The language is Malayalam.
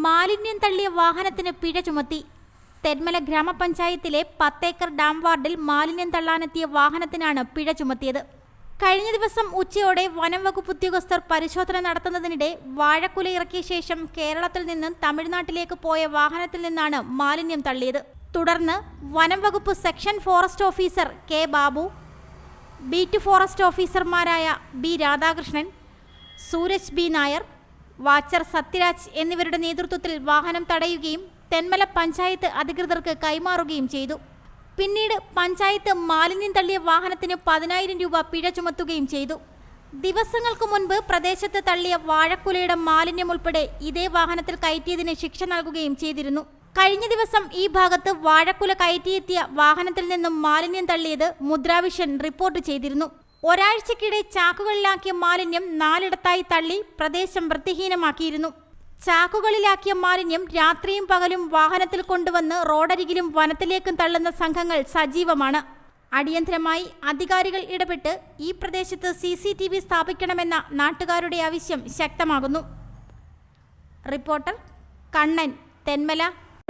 മാലിന്യം തള്ളിയ വാഹനത്തിന് പിഴ ചുമത്തി. തെന്മല ഗ്രാമപഞ്ചായത്തിലെ പത്തേക്കർ ഡാം വാർഡിൽ മാലിന്യം തള്ളാനെത്തിയ വാഹനത്തിനാണ് പിഴ ചുമത്തിയത്. കഴിഞ്ഞ ദിവസം ഉച്ചയോടെ വനം വകുപ്പ് ഉദ്യോഗസ്ഥർ പരിശോധന നടത്തുന്നതിനിടെ വാഴക്കുല ഇറക്കിയ ശേഷം കേരളത്തിൽ നിന്നും തമിഴ്നാട്ടിലേക്ക് പോയ വാഹനത്തിൽ നിന്നാണ് മാലിന്യം തള്ളിയത്. തുടർന്ന് വനം വകുപ്പ് section forest officer K Babu beat forest ഓഫീസർമാരായ B Radhakrishnan Suraj B Nair watcher Sathyaraj എന്നിവരുടെ നേതൃത്വത്തിൽ വാഹനം തടയുകയും തെന്മല പഞ്ചായത്ത് അധികൃതർക്ക് കൈമാറുകയും ചെയ്തു. പിന്നീട് പഞ്ചായത്ത് മാലിന്യം തള്ളിയ വാഹനത്തിന് പതിനായിരം രൂപ പിഴ ചുമത്തുകയും ചെയ്തു. ദിവസങ്ങൾക്ക് മുൻപ് പ്രദേശത്ത് തള്ളിയ വാഴക്കുലയുടെ മാലിന്യം ഉൾപ്പെടെ ഇതേ വാഹനത്തിൽ കയറ്റിയതിന് ശിക്ഷ നൽകുകയും ചെയ്തിരുന്നു. കഴിഞ്ഞ ദിവസം ഈ ഭാഗത്ത് വാഴക്കുല കയറ്റിയെത്തിയ വാഹനത്തിൽ നിന്നും മാലിന്യം തള്ളിയത് മുദ്രാവിഷൻ റിപ്പോർട്ട് ചെയ്തിരുന്നു. ഒരാഴ്ചക്കിടെ ചാക്കുകളിലാക്കിയ മാലിന്യം നാലിടത്തായി തള്ളി പ്രദേശം വൃത്തിഹീനമാക്കിയിരുന്നു. ചാക്കുകളിലാക്കിയ മാലിന്യം രാത്രിയും പകലും വാഹനത്തിൽ കൊണ്ടുവന്ന് റോഡരികിലും വനത്തിലേക്കും തള്ളുന്ന സംഘങ്ങൾ സജീവമാണ്. അടിയന്തരമായി അധികാരികൾ ഇടപെട്ട് ഈ പ്രദേശത്ത് സി സി ടി വി സ്ഥാപിക്കണമെന്ന നാട്ടുകാരുടെ ആവശ്യം ശക്തമാകുന്നു. റിപ്പോർട്ടർ കണ്ണൻ തെന്മല